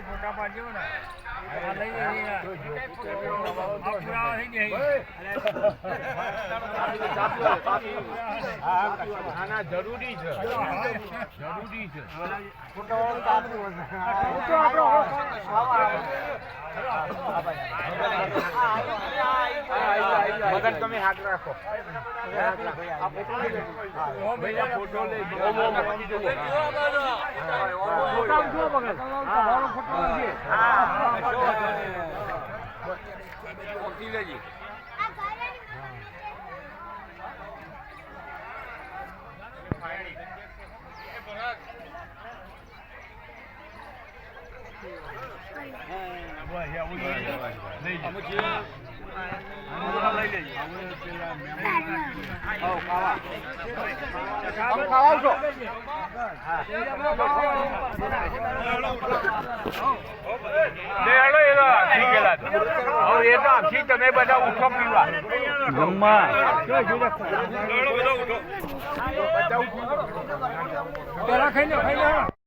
ફોટા પાડજો ને. જરૂરી છે જરૂરી છે મગજ તમે હાથ રાખો. ભાઈ આ ફોટો લઈ તમે બધા ઉઠો પીવા જમવા પેલા ખાઈ લે ખાઈ લો.